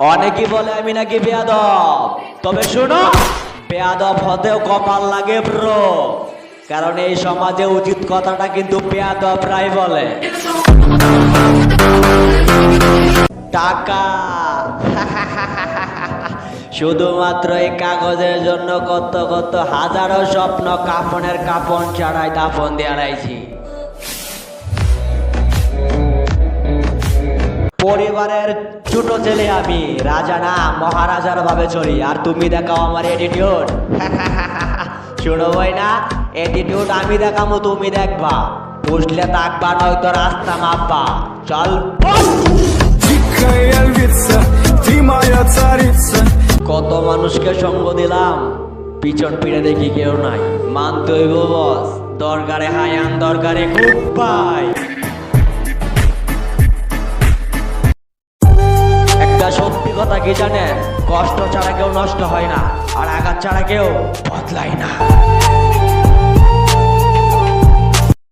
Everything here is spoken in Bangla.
অনেকেই বলে আমি নাকি বেয়াদব। তবে শোনো, বেয়াদব হতেও কপাল লাগে ব্রো। কারণ এই সমাজে উচিত কথাটা কিন্তু বেয়াদবরাই বলে। টাকা। শুধুমাত্র এই কাগজের জন্য কত কত হাজারো স্বপ্ন কাপনের কাপন ছাড়াই দাপন দিয়ে পরিবারের ছোট ছেলে আমি। রাজা না, মহারাজার ভাবে চলি। আর তুমি দেখাও আমার এডিটিউড শোনো ভাই না এডিটিউড আমি দেখামো, তুমি দেখবা। বুঝলে থাকবা নয়তো রাস্তা মাপবা। চল। কত মানুষকে সঙ্গ দিলাম। পিছন পিড়ে দেখি কেউ নাই। মানতে হইব বস। দরকারে হায়ান, দরকারে গুড বাই কি জানে? কষ্ট ছাড়া কেউ নষ্ট হয় না আর আঘাত ছাড়া কেউ বদলায় না।